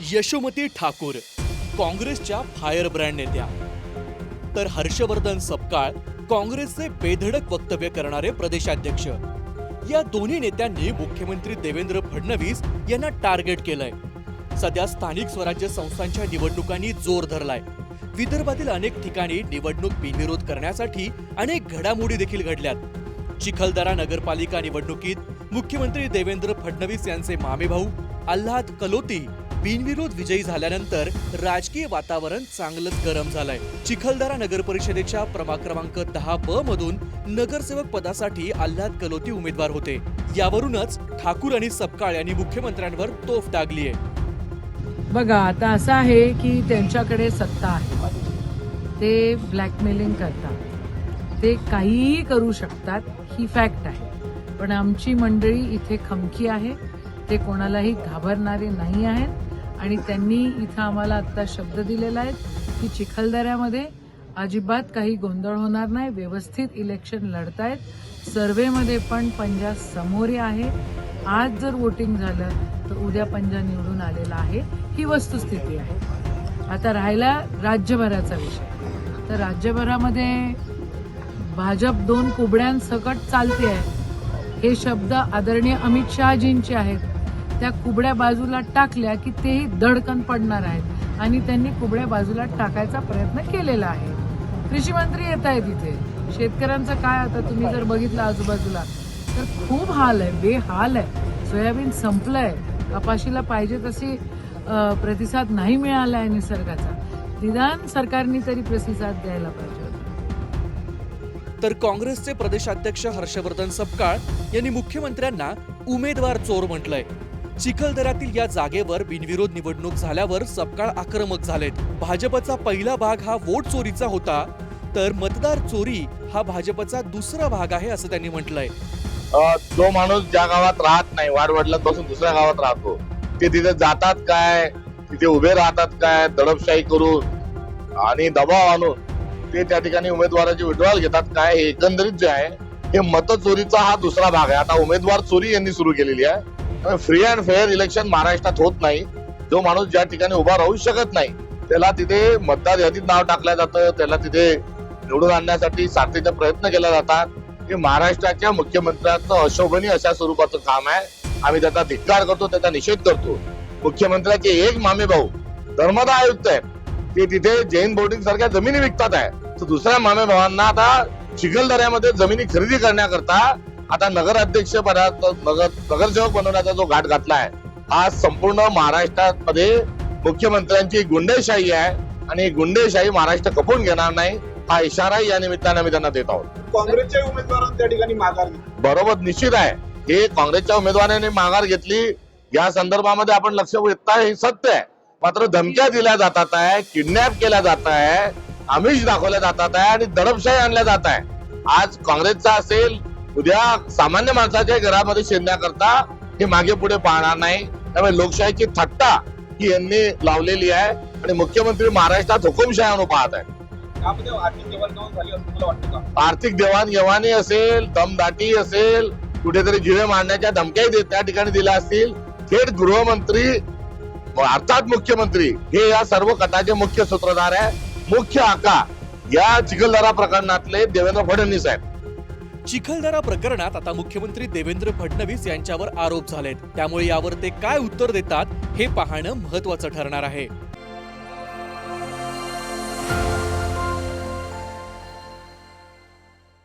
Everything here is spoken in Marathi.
यशोमती ठाकूर काँग्रेसच्या फायर ब्रँड नेत्या. तर हर्षवर्धन सपकाळ काँग्रेसचे बेधडक वक्तव्य करणारे प्रदेशाध्यक्ष. या दोन्ही नेत्यांनी मुख्यमंत्री देवेंद्र फडणवीस यांना टार्गेट केलंय. सध्या स्थानिक स्वराज्य संस्थांच्या निवडणुकांनी जोर धरलाय. विदर्भातील अनेक ठिकाणी निवडणूक बिनविरोध करण्यासाठी अनेक घडामोडी देखील घडल्यात. चिखलदरा नगरपालिका निवडणुकीत मुख्यमंत्री देवेंद्र फडणवीस यांचे मामेभाऊ आल्हाद कलोती बिनविरोध विजयी झाल्यानंतर राजकीय वातावरण चांगलंच गरम झालंय. चिखलदरा नगर परिषदेच्या प्रभाग क्रमांक दहा ब मधून नगरसेवक पदासाठी आल्हाद कलोती उमेदवार होते. यावरूनच ठाकूर आणि सपकाळ यांनी मुख्यमंत्र्यांवर तोफ टाकली आहे बघा आता असं आहे की त्यांच्याकडे सत्ता आहे. ते ब्लॅकमेलिंग करतात. ते काहीही करू शकतात ही फॅक्ट आहे. पण आमची मंडळी इथे खमकी आहे. ते कोणालाही घाबरणारे नाही आहेत. आणि त्यांनी इथं आम्हाला आत्ता शब्द दिलेला आहे की चिखलदऱ्यामध्ये अजिबात काही गोंधळ होणार नाही व्यवस्थित इलेक्शन लढतायत. सर्वेमध्ये पण पंजा समोर आहे. आज जर वोटिंग झालं तर उद्या पंजा निवडून आलेला आहे. ही वस्तुस्थिती आहे. आता राहिला राज्यभराचा विषय. तर राज्यभरामध्ये भाजप दोन कुबड्यांसकट चालते आहे. हे शब्द आदरणीय अमित शहाजींचे आहेत. त्या कुबड्या बाजूला टाकल्या की तेही दडकन पडणार आहेत. आणि त्यांनी कुबड्या बाजूला टाकायचा प्रयत्न केलेला आहे. कृषी मंत्री येत आहेत इथे. शेतकऱ्यांचं काय आता तुम्ही जर बघितलं आजूबाजूला तर खूप हाल आहे बेहाल आहे. सोयाबीन संपलंय. कपाशीला पाहिजे तशी प्रतिसाद नाही मिळाला आहे निसर्गाचा. निदान सरकारने तरी प्रतिसाद द्यायला पाहिजे तर काँग्रेसचे प्रदेशाध्यक्ष हर्षवर्धन सपकाळ यांनी मुख्यमंत्र्यांना उमेदवार चोर म्हटलंय. चिखलदऱ्यातील या जागेवर बिनविरोध निवडणूक झाल्यावर सपकाळ आक्रमक झालेत. भाजपचा पहिला भाग हा वोट चोरीचा होता तर मतदार चोरी हा भाजपचा दुसरा भाग आहे असं त्यांनी म्हटलंय. अ, जो माणूस ज्या गावात राहत नाही वाडवडिलांपासून दुसऱ्या गावात राहतो ते तिथे जातात काय तिथे उभे राहतात काय दडपशाही करून आणि दबाव आणून ते त्या ठिकाणी उमेदवाराची विड्रॉल घेतात काय हे एकंदरीत जे आहे हे मतचोरीचा हा दुसरा भाग आहे. आता उमेदवार चोरी यांनी सुरू केलेली आहे. फ्री अँड फेअर इलेक्शन महाराष्ट्रात होत नाही. जो माणूस ज्या ठिकाणी उभा राहू शकत नाही त्याला तिथे मतदार यादीत नाव टाकलं जातं त्याला तिथे निवडून आणण्यासाठी साथीचा प्रयत्न केला जातात हे महाराष्ट्राच्या मुख्यमंत्र्यांचं अशोभनीय अशा स्वरूपाचं काम आहे. आम्ही त्याचा धिक्कार करतो त्याचा निषेध करतो. मुख्यमंत्र्याचे एक मामे भाऊ धर्मदा आयुक्त आहेत. ते तिथे जैन बोर्डिंग सारख्या जमिनी विकतात आहे. तर दुसऱ्या मामे भावांना आता चिखलदऱ्यामध्ये जमिनी खरेदी करण्याकरता आता नगर अध्यक्ष पदात नगर नगरसेवक बनवण्याचा जो घाट घातला आहे हा संपूर्ण महाराष्ट्रामध्ये मुख्यमंत्र्यांची गुंडेशाही आहे आणि ही गुंडेशाही महाराष्ट्र खपून घेणार नाही हा इशाराही या निमित्ताने आम्ही त्यांना देत आहोत. काँग्रेसच्या उमेदवारांनी त्या ठिकाणी माघार बरोबर निश्चित आहे. हे काँग्रेसच्या उमेदवाराने माघार घेतली या संदर्भामध्ये आपण लक्ष वेधताय हे सत्य आहे. मात्र धमक्या दिल्या जातात आहे किडनॅप केल्या जात आहे आमिष दाखवल्या जातात आहे आणि दडपशाही आणल्या जात आहे. आज काँग्रेसचा असेल उद्या सामान्य माणसाच्या घरामध्ये शिरण्याकरता हे मागे पुढे पाहणार नाही. त्यामुळे लोकशाहीची थट्टा ही यांनी लावलेली आहे आणि मुख्यमंत्री महाराष्ट्रात हुकुमशाही पाहत आहे आर्थिक देवाणघेवाण असेल दमदाटी असेल कुठेतरी जिवे मारण्याच्या धमक्याही त्या ठिकाणी दिल्या असतील. थेट गृहमंत्री अर्थात मुख्यमंत्री हे या सर्व कथाचे मुख्य सूत्रधार आहे. मुख्य आका या चिखलदरा प्रकरणातले देवेंद्र फडणवीस आहेत. चिखलदरा प्रकरणात आता मुख्यमंत्री देवेंद्र फडणवीस यांच्यावर आरोप झालेत. त्यामुळे यावर ते काय उत्तर देतात हे पाहणं महत्वाचं ठरणार आहे.